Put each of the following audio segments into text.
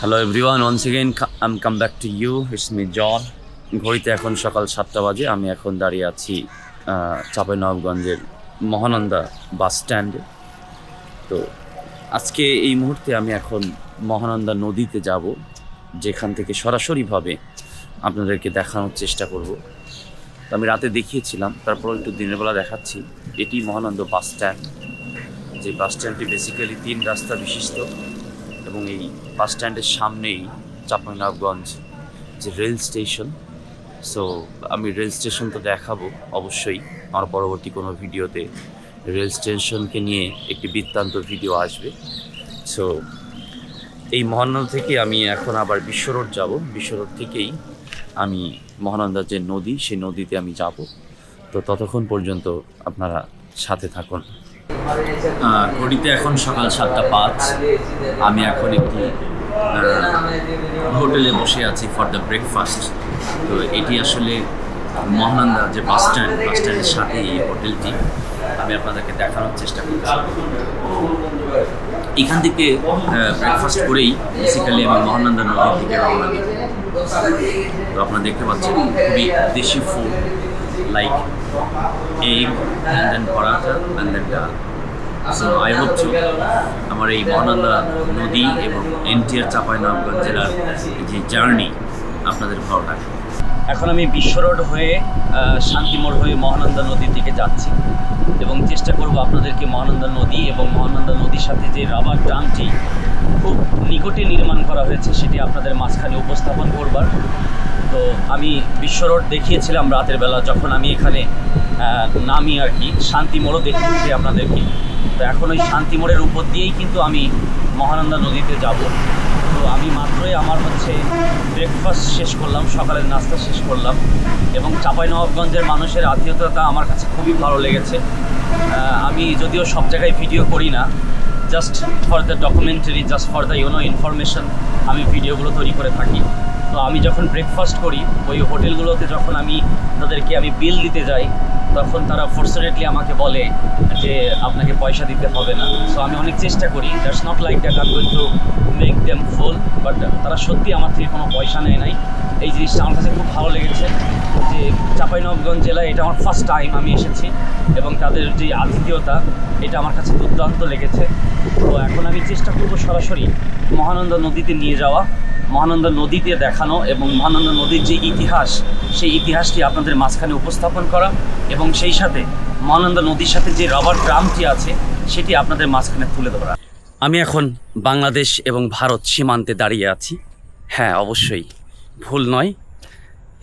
Hello everyone once again I'm come back to you it's me John ঘড়িতে এখন সকাল সাতটা বাজে, আমি এখন দাঁড়িয়ে আছি চাঁপাইনবাবগঞ্জের মহানন্দা বাস স্ট্যান্ডে তো আজকে এই মুহূর্তে আমি এখন মহানন্দা নদীতে যাব, যেখান থেকে সরাসরিভাবে আপনাদেরকে দেখানোর চেষ্টা করব। তো আমি রাতে দেখিয়েছিলাম তারপর একটু দিনের বেলা দেখাচ্ছি। এটি মহানন্দ বাস স্ট্যান্ড যে বাস স্ট্যান্ডটি বেসিক্যালি তিন রাস্তা বিশিষ্ট। এবং এই বাস স্ট্যান্ডের সামনেই চাঁপাইনবাবগঞ্জ যে রেল স্টেশন। সো আমি রেল স্টেশন তো দেখাবো অবশ্যই। আমার পরবর্তী কোনো ভিডিওতে রেল স্টেশনকে নিয়ে একটি বৃত্তান্ত ভিডিও আসবে। সো এই মহানন্দা থেকে আমি এখন আবার বিশ্ব রোড যাব। বিশ্ব রোড থেকেই আমি মহানন্দার যে নদী, সেই নদীতে আমি যাব। তো ততক্ষণ পর্যন্ত আপনারা সাথে থাকুন। ঘড়িতে এখন সকাল সাতটা পাঁচ। আমি এখন একটি হোটেলে বসে আছি ফর দ্য ব্রেকফাস্ট তো এটি আসলে মহানন্দা যে বাস স্ট্যান্ড বাস স্ট্যান্ডের সাথে এই হোটেলটি। আমি আপনাদেরকে দেখানোর চেষ্টা করছি। এখান থেকে ব্রেকফাস্ট করেই বেসিক্যালি আমি মহানন্দা নদীর দিকে রওনা দিই। তো আপনারা দেখতে পাচ্ছেন, খুবই দেশি food like egg and then paratha and then dal so I আমার এই মহানন্দা নদী এবং এনটিআর চাঁপাইনবাবগঞ্জ জেলার যে জার্নি আপনাদের ভালো লাগে। এখন আমি বিশ্ব রোড হয়ে শান্তিমোড় হয়ে মহানন্দা নদীর দিকে যাচ্ছি এবং চেষ্টা করব আপনাদেরকে মহানন্দা নদী এবং মহানন্দা নদীর সাথে যে রাবার ড্যামটি খুব নিকটে নির্মাণ করা হয়েছে সেটি আপনাদের মাঝখানে উপস্থাপন করবার। তো আমি বিশ্ব রোড দেখিয়েছিলাম রাতের বেলা যখন আমি এখানে নামি আর কি, শান্তি মোড়ও দেখিয়েছি আপনাদেরকে তো এখন ওই শান্তি মোড়ের উপর দিয়েই কিন্তু আমি মহানন্দা নদীতে যাব। তো আমি মাত্রই আমার হচ্ছে ব্রেকফাস্ট শেষ করলাম, সকালের নাস্তা শেষ করলাম এবং চাঁপাইনবাবগঞ্জের মানুষের আত্মীয়তা আমার কাছে খুবই ভালো লেগেছে। আমি যদিও সব জায়গায় ভিডিও করি না just for the documentary just for the you know information আমি ভিডিওগুলো তৈরি করে থাকি। তো আমি যখন ব্রেকফাস্ট করি, ওই হোটেলগুলোতে যখন আমি তাদেরকে আমি বিল দিতে যাই তখন তারা ফোর্সুনেটলি আমাকে বলে যে আপনাকে পয়সা দিতে হবে না। সো আমি অনেক চেষ্টা করি। That's not like that I'm going to make them full but তারা সত্যি আমার থেকে কোনো পয়সা নেয় নাই। এই জিনিসটা আমার কাছে খুব ভালো লেগেছে যে চাঁপাইনবাবগঞ্জ জেলায় এটা আমার ফার্স্ট টাইম আমি এসেছি এবং তাদের যে আতিথেয়তা, এটা আমার কাছে দুর্দান্ত লেগেছে। তো এখন আমি চেষ্টা করব সরাসরি মহানন্দা নদীতে নিয়ে যাওয়া, মহানন্দা নদীতে দেখানো এবং মহানন্দা নদীর যে ইতিহাস, সেই ইতিহাসটি আপনাদের মাঝখানে উপস্থাপন করা এবং সেই সাথে মহানন্দা নদীর সাথে যে রাবার ড্রামটি আছে, সেটি আপনাদের মাঝখানে তুলে ধরা। আমি এখন বাংলাদেশ এবং ভারত সীমান্তে দাঁড়িয়ে আছি। হ্যাঁ অবশ্যই। ভুল নয়।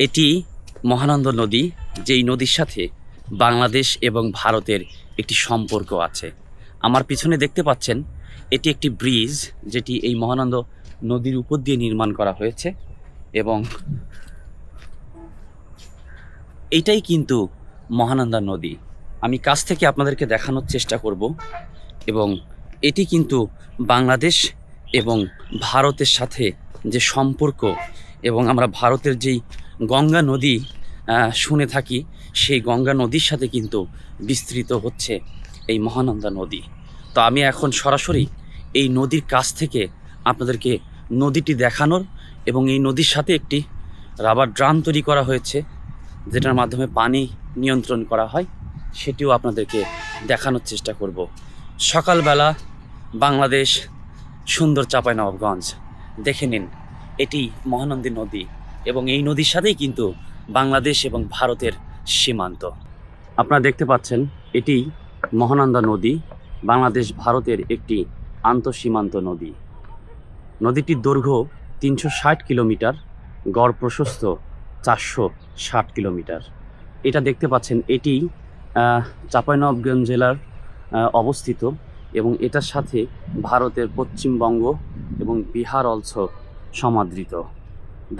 এটি মহানন্দ নদী, যেই নদীর সাথে বাংলাদেশ এবং ভারতের একটি সম্পর্ক আছে। আমার পিছনে দেখতে পাচ্ছেন, এটি একটি ব্রিজ, যেটি এই মহানন্দ নদীর উপর দিয়ে নির্মাণ করা হয়েছে এবং এটাই কিন্তু মহানন্দা নদী। আমি কাছ থেকে আপনাদেরকে দেখানোর চেষ্টা করব এবং এটি কিন্তু বাংলাদেশ এবং ভারতের সাথে যে সম্পর্ক এবং আমরা ভারতের যেই গঙ্গা নদী শুনে থাকি, সেই গঙ্গা নদীর সাথে কিন্তু বিস্তৃত হচ্ছে এই মহানন্দা নদী। তো আমি এখন সরাসরি এই নদীর কাছ থেকে আপনাদেরকে নদীটি দেখানোর এবং এই নদীর সাথে একটি রাবার ড্রাম তৈরি করা হয়েছে, যেটার মাধ্যমে পানি নিয়ন্ত্রণ করা হয়, সেটিও আপনাদেরকে দেখানোর চেষ্টা করব। সকালবেলা বাংলাদেশ, সুন্দর চাঁপাইনবাবগঞ্জ, দেখে নিন। এটি মহানন্দী নদী এবং এই নদীর সাথেই কিন্তু বাংলাদেশ এবং ভারতের সীমান্ত। আপনারা দেখতে পাচ্ছেন এটি মহানন্দা নদী বাংলাদেশ ভারতের একটি আন্তঃসীমান্ত নদী। নদীটির দৈর্ঘ্য তিনশো ষাট কিলোমিটার গড় প্রশস্ত চারশো ষাট কিলোমিটার। এটা দেখতে পাচ্ছেন এটি আহ, চাঁপাইনবাবগঞ্জ জেলার অবস্থিত এবং এটার সাথে ভারতের পশ্চিমবঙ্গ এবং বিহার অলস সমাদৃত।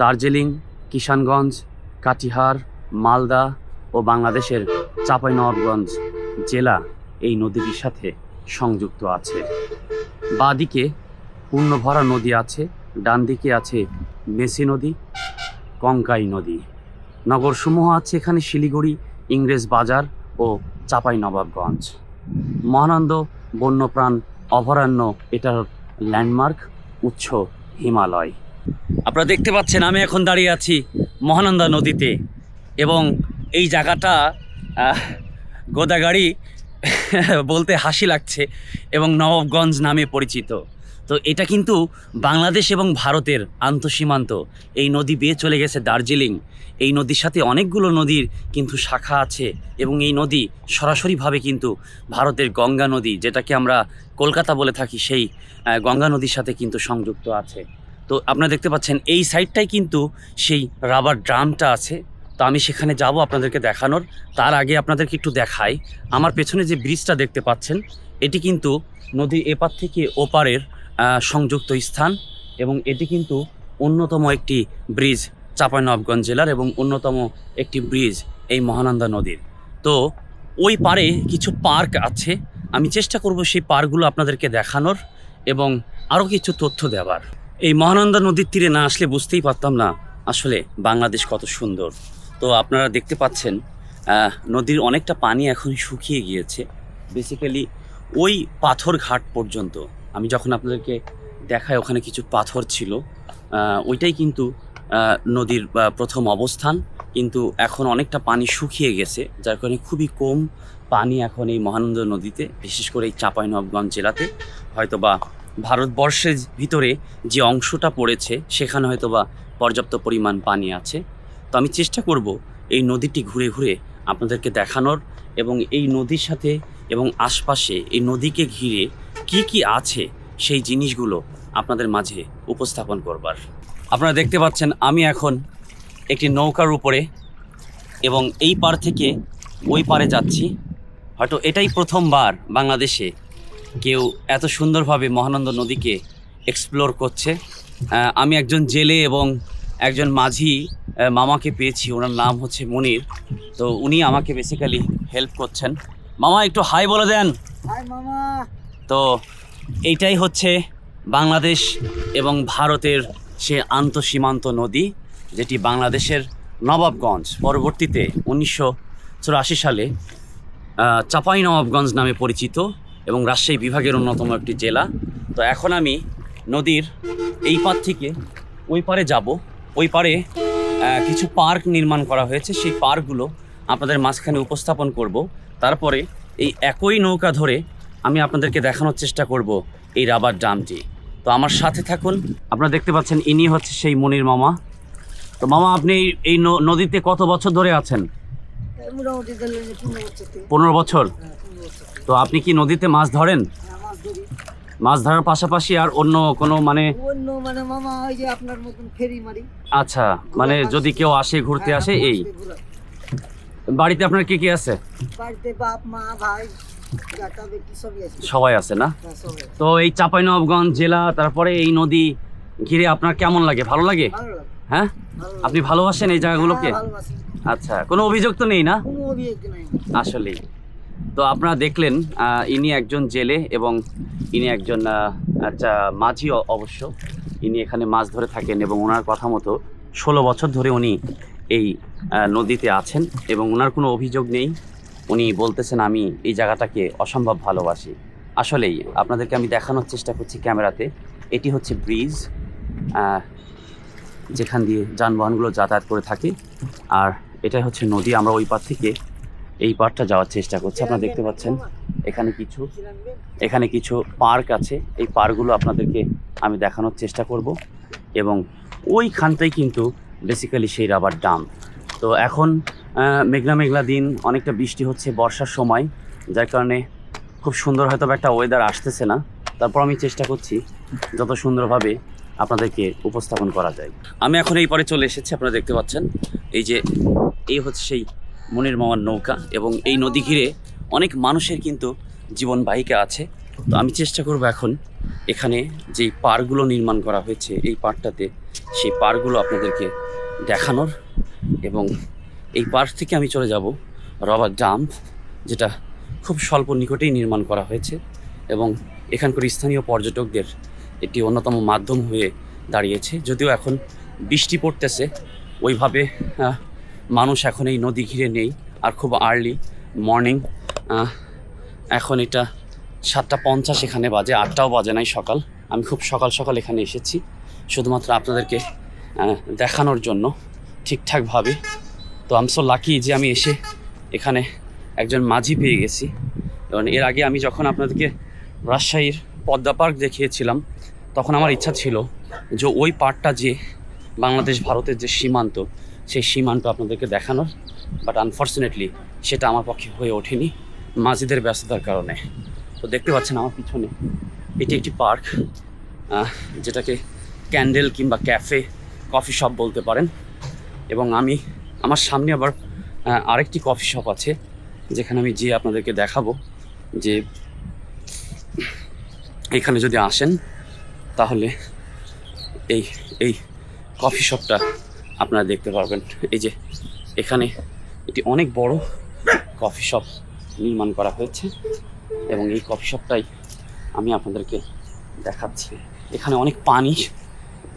দার্জিলিং, কিষানগঞ্জ, কাটিহার, মালদা ও বাংলাদেশের চাঁপাইনবাবগঞ্জ জেলা এই নদীটির সাথে সংযুক্ত আছে। বাঁদিকে পূর্ণভরা নদী আছে ডান দিকে আছে মেসি নদী, কঙ্কাই নদী। নগরসমূহ আছে এখানে শিলিগুড়ি, ইংরেজ বাজার ও চাপাই নবাবগঞ্জ মহানন্দ বন্যপ্রাণ অভয়ারণ্য এটার ল্যান্ডমার্ক, উৎস হিমালয়। আপনারা দেখতে পাচ্ছেন, আমি এখন দাঁড়িয়ে আছি মহানন্দা নদীতে এবং এই জায়গাটা গোদাগাড়ি বলতে হাসি লাগছে এবং নবাবগঞ্জ নামে পরিচিত। তো এটা কিন্তু বাংলাদেশ এবং ভারতের আন্তঃসীমান্ত। এই নদী বেয়ে চলে গেছে দার্জিলিং। এই নদীর সাথে অনেকগুলো নদীর কিন্তু শাখা আছে এবং এই নদী সরাসরিভাবে কিন্তু ভারতের গঙ্গা নদী, যেটাকে আমরা কলকাতা বলে থাকি, সেই গঙ্গা নদীর সাথে কিন্তু সংযুক্ত আছে। তো আপনারা দেখতে পাচ্ছেন, এই সাইডটাই কিন্তু সেই রাবার ড্রামটা আছে। তো আমি সেখানে যাব আপনাদেরকে দেখানোর। তার আগে আপনাদেরকে একটু দেখাই। আমার পেছনে যে ব্রিজটা দেখতে পাচ্ছেন, এটি কিন্তু নদীর এপার থেকে ওপারের সংযুক্ত স্থান এবং এটি কিন্তু অন্যতম একটি ব্রিজ চাঁপাইনবাবগঞ্জ জেলার এবং অন্যতম একটি ব্রিজ এই মহানন্দা নদীর। তো ওই পারে কিছু পার্ক আছে। আমি চেষ্টা করব সেই পার্কগুলো আপনাদেরকে দেখানোর এবং আরও কিছু তথ্য দেওয়ার। এই মহানন্দা নদীর তীরে না আসলে বুঝতেই পারতাম না আসলে বাংলাদেশ কত সুন্দর। তো আপনারা দেখতে পাচ্ছেন নদীর অনেকটা পানি এখন শুকিয়ে গিয়েছে। বেসিক্যালি ওই পাথর ঘাট পর্যন্ত। আমি যখন আপনাদেরকে দেখাই, ওখানে কিছু পাথর ছিল। ওইটাই কিন্তু নদীর প্রথম অবস্থান। কিন্তু এখন অনেকটা পানি শুকিয়ে গেছে, যার কারণে খুবই কম পানি এখন এই মহানন্দ নদীতে, বিশেষ করে এই চাঁপাইনবাবগঞ্জ জেলাতে। হয়তো বা ভারতবর্ষের ভিতরে যে অংশটা পড়েছে, সেখানে হয়তো বা পর্যাপ্ত পরিমাণ পানি আছে। তো আমি চেষ্টা করব এই নদীটি ঘুরে ঘুরে আপনাদেরকে দেখানোর এবং এই নদীর সাথে এবং আশপাশে এই নদীকে ঘিরে কি কি আছে, সেই জিনিসগুলো আপনাদের মাঝে উপস্থাপন করবার। আপনারা দেখতে পাচ্ছেন, আমি এখন একটি নৌকার উপরে এবং এই পার থেকে ওই পারে যাচ্ছি। হয়তো এটাই প্রথমবার বাংলাদেশে কেউ এত সুন্দরভাবে মহানন্দ নদীকে এক্সপ্লোর করছে। আমি একজন জেলে এবং একজন মাঝি মামাকে পেয়েছি ওনার নাম হচ্ছে মনির। তো উনি আমাকে বেসিক্যালি হেল্প করছেন। মামা একটু হাই বলে দেন। তো এইটাই হচ্ছে বাংলাদেশ এবং ভারতের সে আন্তঃসীমান্ত নদী যেটি বাংলাদেশের নবাবগঞ্জ পরবর্তীতে উনিশশো চুরাশি সালে চাঁপাই নবাবগঞ্জ নামে পরিচিত। এবং রাজশাহী বিভাগের অন্যতম একটি জেলা। তো এখন আমি নদীর এই পার থেকে ওই পারে যাব। ওই পারে কিছু পার্ক নির্মাণ করা হয়েছে। সেই পার্কগুলো আপনাদের মাঝখানে উপস্থাপন করব। তারপরে এই একই নৌকা ধরে আমি আপনাদেরকে দেখানোর চেষ্টা করব এই রাবার ড্রামটি। তো আমার সাথে থাকুন। আপনারা দেখতে পাচ্ছেন ইনি হচ্ছে সেই মনির মামা। তো মামা আপনি এই- নদীতে কত বছর ধরে আছেন? পনেরো বছর। তো আপনি কি নদীতে মাছ ধরেন? হ্যাঁ, মাছ ধরার পাশাপাশি আর অন্য কোনো মানে অন্য মানে মামা ওই যে আপনার মতন ফেরি মারি। আচ্ছা মানে যদি কেউ আসে ঘুরতে হ্যাঁ, আসে এই। বাড়িতে আপনার কি কি আছে? বাড়িতে বাপ মা ভাই সবই আছে। না? হ্যাঁ। তো এই চাঁপাইনবাবগঞ্জ জেলা তারপরে এই নদী ঘিরে আপনার কেমন লাগে? ভালো লাগে? হ্যাঁ? আপনি ভালোবাসেন এই জায়গাগুলোকে? আচ্ছা কোনো অভিযোগ তো নেই না? আসলেই। তো আপনারা দেখলেন ইনি একজন জেলে এবং ইনি একজন আহ, আচ্ছা মাঝি অবশ্য। ইনি এখানে মাছ ধরে থাকেন এবং ওনার কথা মতো ষোলো বছর ধরে উনি এই নদীতে আছেন এবং ওনার কোনো অভিযোগ নেই। উনি বলতেছেন আমি এই জায়গাটাকে অসম্ভব ভালোবাসি। আসলেই আপনাদেরকে আমি দেখানোর চেষ্টা করছি ক্যামেরাতে। এটি হচ্ছে ব্রিজ যেখান দিয়ে যানবাহনগুলো যাতায়াত করে থাকে। আর এটাই হচ্ছে নদী। আমরা ওই পার থেকে এই পারটা যাওয়ার চেষ্টা করছি। আপনারা দেখতে পাচ্ছেন, এখানে কিছু এখানে কিছু পার্ক আছে। এই পার্কগুলো আপনাদেরকে আমি দেখানোর চেষ্টা করব এবং ওইখানটাই কিন্তু বেসিক্যালি সেই রাবার ডাম তো এখন মেঘলা মেঘলা দিন, অনেকটা বৃষ্টি হচ্ছে বর্ষার সময়, যার কারণে খুব সুন্দর হয়তো একটা ওয়েদার আসতেছে না। তারপর আমি চেষ্টা করছি যত সুন্দরভাবে আপনাদেরকে উপস্থাপন করা যায়। আমি এখন এই পরে চলে এসেছি, আপনারা দেখতে পাচ্ছেন। এই যে, এই হচ্ছে সেই মনির মামার নৌকা এবং এই নদী ঘিরে অনেক মানুষের কিন্তু জীবন বাহিকা আছে। তো আমি চেষ্টা করব এখন এখানে যেই পারগুলো নির্মাণ করা হয়েছে এই পারটাতে সেই পারগুলো আপনাদেরকে দেখানোর এবং এই পার্ক থেকে আমি চলে যাব রবার ডাম যেটা খুব স্বল্প নিকটেই নির্মাণ করা হয়েছে এবং এখানকার স্থানীয় পর্যটকদের এটি অন্যতম মাধ্যম হয়ে দাঁড়িয়েছে। যদিও এখন বৃষ্টি পড়তেছে, ওইভাবে মানুষ এখন এই নদী ঘিরে নেই, আর খুব আর্লি মর্নিং এখন এটা সাতটা পঞ্চাশ এখানে বাজে, আটটাও বাজে নাই সকাল। আমি খুব সকাল সকাল এখানে এসেছি, শুধুমাত্র আপনাদেরকে দেখানোর জন্য ঠিকঠাকভাবে। তো আম সো লাকি যে আমি এসে এখানে একজন মাঝি পেয়ে গেছি। এবং এর আগে আমি যখন আপনাদেরকে রাজশাহীর পদ্মা পার্ক দেখিয়েছিলাম, তখন আমার ইচ্ছা ছিল যে ওই পার্কটা যে বাংলাদেশ ভারতের যে সীমান্ত সেই সীমান্ত আপনাদেরকে দেখানোর বাট আনফর্চুনেটলি সেটা আমার পক্ষে হয়ে ওঠেনি মাঝিদের ব্যস্ততার কারণে। তো দেখতে পাচ্ছেন আমার পিছনে এটি একটি পার্ক যেটাকে ক্যান্ডেল কিংবা ক্যাফে, কফি শপ বলতে পারেন। এবং আমি, আমার সামনে আবার আরেকটি কফি শপ আছে, যেখানে আমি যেয়ে আপনাদেরকে দেখাবো যে এখানে যদি আসেন, তাহলে এই এই কফি শপটা আপনারা দেখতে পারবেন। এই যে, এখানে এটি অনেক বড় কফি শপ নির্মাণ করা হয়েছে এবং এই কফি শপটাই আমি আপনাদেরকে দেখাচ্ছি। এখানে অনেক পানি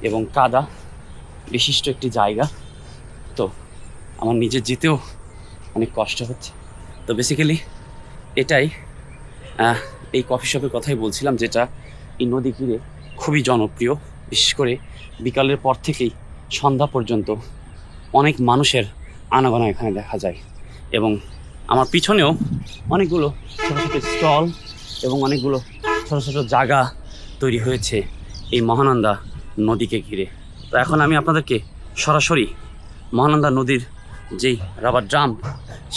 এবং কাদা বিশিষ্ট একটি জায়গা। তো আমার নিজের যেতেও অনেক কষ্ট হচ্ছে। তো বেসিক্যালি এটাই এই কফি শপের কথাই বলছিলাম, যেটা এই নদী ঘিরে খুবই জনপ্রিয়। বিশেষ করে বিকালের পর থেকেই সন্ধ্যা পর্যন্ত অনেক মানুষের আনাগোনা এখানে দেখা যায়। এবং আমার পিছনেও অনেকগুলো ছোটো ছোটো স্টল এবং অনেকগুলো ছোটো ছোটো জায়গা তৈরি হয়েছে এই মহানন্দা নদীকে ঘিরে। তো এখন আমি আপনাদেরকে সরাসরি মহানন্দা নদীর যেই রাবার ড্রাম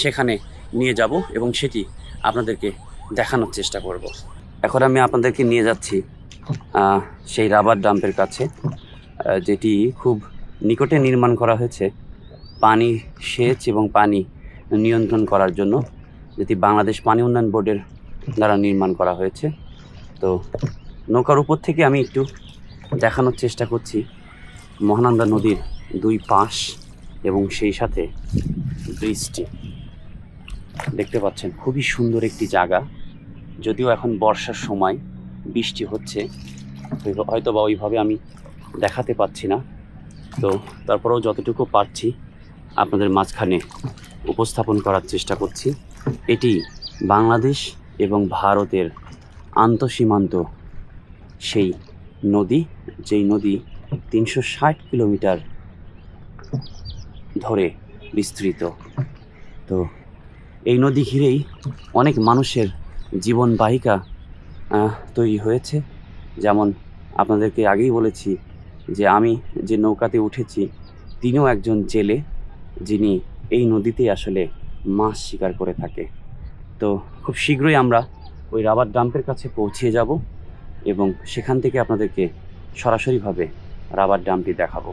সেখানে নিয়ে যাব এবং সেটি আপনাদেরকে দেখানোর চেষ্টা করব। এখন আমি আপনাদেরকে নিয়ে যাচ্ছি সেই রাবার ডাম্পের কাছে যেটি খুব নিকটে নির্মাণ করা হয়েছে পানি সেচ এবং পানি নিয়ন্ত্রণ করার জন্য, যেটি বাংলাদেশ পানি উন্নয়ন বোর্ডের দ্বারা নির্মাণ করা হয়েছে। তো নৌকার উপর থেকে আমি একটু দেখানোর চেষ্টা করছি। মহানন্দা নদীর দুই পাশ এবং সেই সাথে ব্রিজটি। দেখতে পাচ্ছেন, খুবই সুন্দর একটি জায়গা। যদিও এখন বর্ষার সময় বৃষ্টি হচ্ছে, হয়তো- বা ওইভাবে আমি দেখাতে পাচ্ছি না। তো তারপরেও যতটুকু পারছি আপনাদের মাঝখানে উপস্থাপন করার চেষ্টা করছি। এটি বাংলাদেশ এবং ভারতের আন্তঃসীমান্ত সেই নদী, যেই নদী তিনশো ষাট কিলোমিটার ধরে বিস্তৃত। তো এই নদী ঘিরেই অনেক মানুষের জীবনবাহিকা তৈরি হয়েছে। যেমন আপনাদেরকে আগেই বলেছি যে আমি যে নৌকাতে উঠেছি, তিনিও একজন জেলে, যিনি এই নদীতেই আসলে মাছ শিকার করে থাকে। তো খুব শীঘ্রই আমরা ওই রাবার ডাম্পের কাছে পৌঁছে যাব এবং সেখান থেকে আপনাদেরকে সরাসরিভাবে রাবার ডাম্পটি দেখাবো।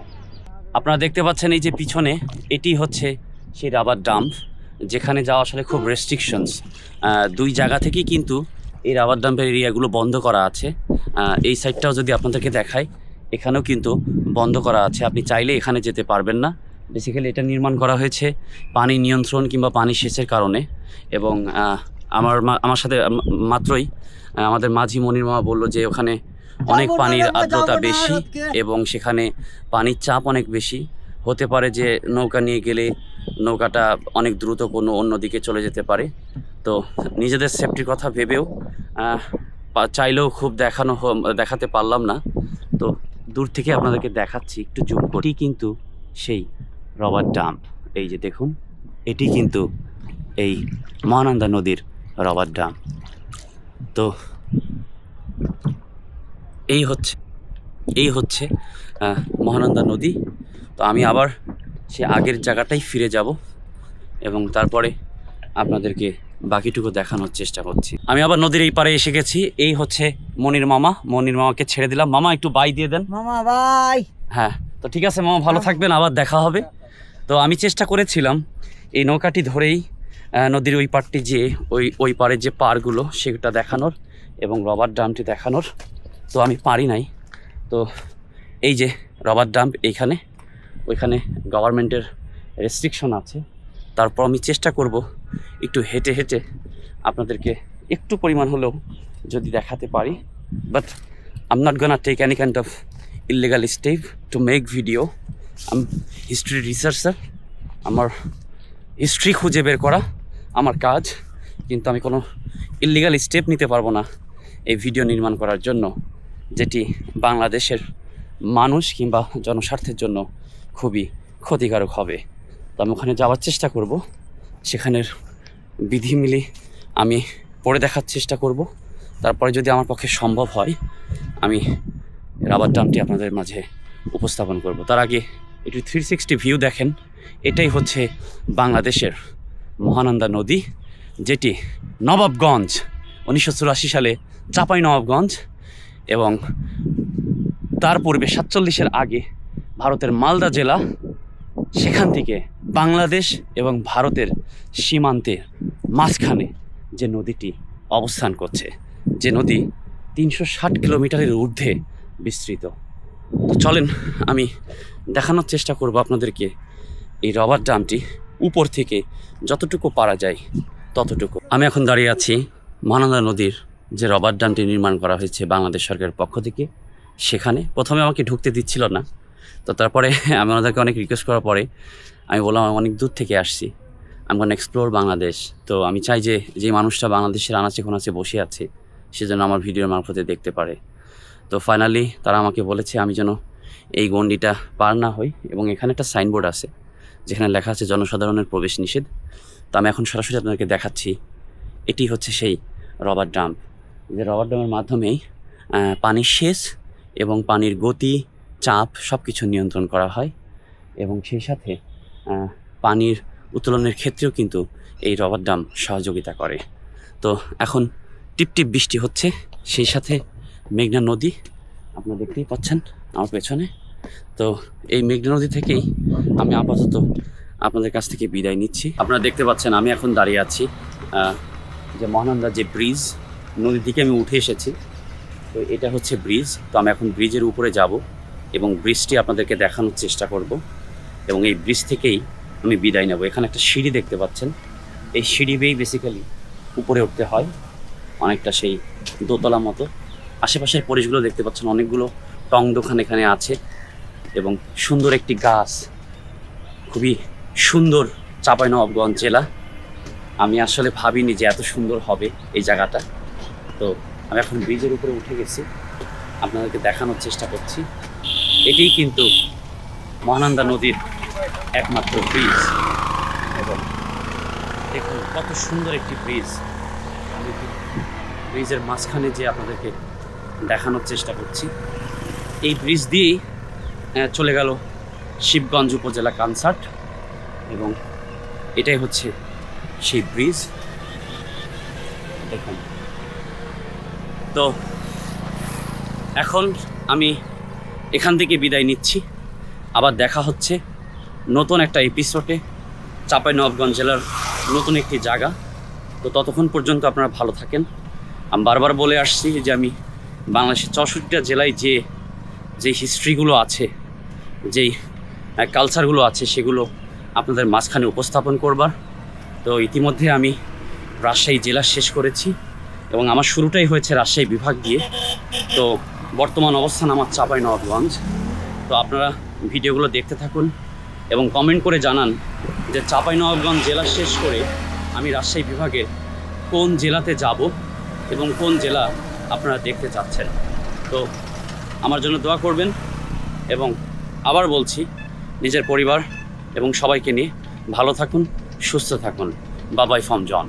আপনারা দেখতে পাচ্ছেন এই যে পিছনে, এটি হচ্ছে সেই রাবার ডাম্প, যেখানে যাওয়া আসলে খুব রেস্ট্রিকশনস দুই জায়গা থেকেই কিন্তু এই রাবার ডাম্পের এরিয়াগুলো বন্ধ করা আছে। এই সাইডটাও যদি আপনাদেরকে দেখাই এখানেও কিন্তু বন্ধ করা আছে। আপনি চাইলে এখানে যেতে পারবেন না। বেসিক্যালি এটা নির্মাণ করা হয়েছে পানি নিয়ন্ত্রণ কিংবা পানি সেচের কারণে। এবং আমার মা- আমার সাথে মাত্রই আমাদের মাঝি মনির মামা বলল যে ওখানে অনেক পানির আর্দ্রতা বেশি এবং সেখানে পানির চাপ অনেক বেশি। হতে পারে যে নৌকা নিয়ে গেলে নৌকাটা অনেক দ্রুত কোনো অন্যদিকে চলে যেতে পারে। তো নিজেদের সেফটির কথা ভেবেও চাইলেও খুব দেখানো হ- দেখাতে পারলাম না। তো দূর থেকে আপনাদেরকে দেখাচ্ছি, একটু জুম করি। কিন্তু সেই রবার ডাম্প। এই যে দেখুন, এটি কিন্তু এই মহানন্দা নদীর রবার ডাম্প। তো এই হচ্ছে এই হচ্ছে মহানন্দা নদী। তো আমি আবার সে আগের জায়গাটাই ফিরে যাব এবং তারপরে আপনাদেরকে বাকিটুকু দেখানোর চেষ্টা করছি। আমি আবার নদীর এই পারে এসে গেছি। এই হচ্ছে মনির মামা। মনির মামাকে ছেড়ে দিলাম। মামা একটু বাই দিয়ে দেন। মামা বাই। হ্যাঁ তো ঠিক আছে মামা ভালো থাকবেন। আবার দেখা হবে। তো আমি চেষ্টা করেছিলাম এই নৌকাটি ধরেই নদীর ওই পারটি যে ওই ওই পাড়ের যে পারগুলো সেটা দেখানোর এবং রবার ড্রামটি দেখানোর। তো আমি পারি নাই। তো এই যে রবার ডাম্প এইখানে ওইখানে গভর্নমেন্টের রেস্ট্রিকশন আছে। তারপর আমি চেষ্টা করব একটু হেঁটে হেঁটে আপনাদেরকে একটু পরিমাণ হলেও যদি দেখাতে পারি। But I'm not gonna take any kind of illegal step to make video I'm history researcher আমার হিস্ট্রি খুঁজে বের করা আমার কাজ। কিন্তু আমি কোনো ইলিগাল স্টেপ নিতে পারব না এই ভিডিও নির্মাণ করার জন্য, যেটি বাংলাদেশের মানুষ কিংবা জনস্বার্থের জন্য খুবই ক্ষতিকারক হবে। তো আমি ওখানে যাওয়ার চেষ্টা করব। সেখানের বিধিমিলি আমি পড়ে দেখার চেষ্টা করব। তারপরে যদি আমার পক্ষে সম্ভব হয়, আমি রাবার ড্যামটি আপনাদের মাঝে উপস্থাপন করব। তার আগে একটু থ্রি সিক্সটি ভিউ দেখেন। এটাই হচ্ছে বাংলাদেশের মহানন্দা নদী, যেটি নবাবগঞ্জ, উনিশশো চুরাশি সালে চাপাই নবাবগঞ্জ এবং তার পূর্বে সাতচল্লিশের আগে ভারতের মালদা জেলা সেখান থেকে বাংলাদেশ এবং ভারতের সীমান্তে মাঝখানে যে নদীটি অবস্থান করছে, যে নদী তিনশো ষাট কিলোমিটারের ঊর্ধ্বে বিস্তৃত। তো চলেন, আমি দেখানোর চেষ্টা করব আপনাদেরকে এই রবার ড্যামটি উপর থেকে যতটুকু পারা যায় ততটুকু। আমি এখন দাঁড়িয়ে আছি মহানন্দা নদীর যে রবার ড্যামটি নির্মাণ করা হয়েছে বাংলাদেশ সরকারের পক্ষ থেকে। সেখানে প্রথমে আমাকে ঢুকতে দিচ্ছিল না। তো তারপরে আমি ওনাদেরকে অনেক রিকোয়েস্ট করার পরে আমি বললাম, আমি অনেক দূর থেকে আসছি। আমি কোন এক্সপ্লোর বাংলাদেশ তো আমি চাই যে যে মানুষটা বাংলাদেশের আনাচে কোনাচে বসে আছে, সে যেন আমার ভিডিওর মারফতে দেখতে পারে। তো ফাইনালি তারা আমাকে বলেছে, আমি যেন এই গণ্ডিটা পার না হই এবং এখানে একটা সাইনবোর্ড আছে, যেখানে লেখা আছে, জনসাধারণের প্রবেশ নিষেধ। তো আমি এখন সরাসরি আপনাদেরকে দেখাচ্ছি, এটি হচ্ছে সেই রবার ড্রাম যে রবার ড্রামের মাধ্যমেই পানির সেচ এবং পানির গতি চাপ সব কিছু নিয়ন্ত্রণ করা হয় এবং সেই সাথে পানির উত্তোলনের ক্ষেত্রেও কিন্তু এই রবার ড্যাম সহযোগিতা করে। তো এখন টিপটিপ বৃষ্টি হচ্ছে, সেই সাথে মেঘনা নদী আপনারা দেখতেই পাচ্ছেন আমার পেছনে। তো এই মেঘনা নদী থেকেই আমি আপাতত আপনাদের কাছ থেকে বিদায় নিচ্ছি। আপনারা দেখতে পাচ্ছেন আমি এখন দাঁড়িয়ে আছি যে মহানন্দা যে ব্রিজ নদীর দিকে আমি উঠে এসেছি। তো এটা হচ্ছে ব্রিজ তো আমি এখন ব্রিজের উপরে যাব। এবং ব্রিজটি আপনাদেরকে দেখানোর চেষ্টা করব এবং এই ব্রিজ থেকেই আমি বিদায় নেব। এখানে একটা সিঁড়ি দেখতে পাচ্ছেন। এই সিঁড়ি বেয়েই বেসিক্যালি উপরে উঠতে হয়, অনেকটা সেই দোতলা মতো। আশেপাশের পরিবেশগুলো দেখতে পাচ্ছেন, অনেকগুলো টং দোকান এখানে আছে এবং সুন্দর একটি গাছ। খুবই সুন্দর চাঁপাইনবাবগঞ্জ জেলা। আমি আসলে ভাবিনি যে এত সুন্দর হবে এই জায়গাটা। তো আমি এখন ব্রিজের উপরে উঠে গেছি। আপনাদেরকে দেখানোর চেষ্টা করছি। এটিই কিন্তু মহানন্দা নদীর একমাত্র ব্রিজ এবং দেখুন কত সুন্দর একটি ব্রিজ আমি ব্রিজের মাঝখানে যে আপনাদেরকে দেখানোর চেষ্টা করছি। এই ব্রিজ দিয়েই চলে গেল শিবগঞ্জ উপজেলা কনসার্ট এবং এটাই হচ্ছে সেই ব্রিজ দেখুন। তো এখন আমি এখান থেকে বিদায় নিচ্ছি। আবার দেখা হচ্ছে নতুন একটা এপিসোডে চাপাই চাঁপাইনবাবগঞ্জ জেলার নতুন একটি জায়গা। তো ততক্ষণ পর্যন্ত আপনারা ভালো থাকেন। আমি বারবার বলে আসছি যে আমি বাংলাদেশের চৌষট্টিটা জেলায় যে যে হিস্ট্রিগুলো আছে যেই কালচারগুলো আছে, সেগুলো আপনাদের মাঝখানে উপস্থাপন করবার। তো ইতিমধ্যে আমি রাজশাহী জেলা শেষ করেছি এবং আমার শুরুটাই হয়েছে রাজশাহী বিভাগ দিয়ে। তো বর্তমান অবস্থান আমার চাপাই নবাবগঞ্জ। তো আপনারা ভিডিওগুলো দেখতে থাকুন এবং কমেন্ট করে জানান যে চাপাই নবাবগঞ্জ জেলা শেষ করে আমি রাজশাহী বিভাগের কোন জেলাতে যাব এবং কোন জেলা আপনারা দেখতে চাচ্ছেন। তো আমার জন্য দোয়া করবেন এবং আবার বলছি, নিজের পরিবার এবং সবাইকে নিয়ে ভালো থাকুন, সুস্থ থাকুন। বাবাই ফ্রম জন।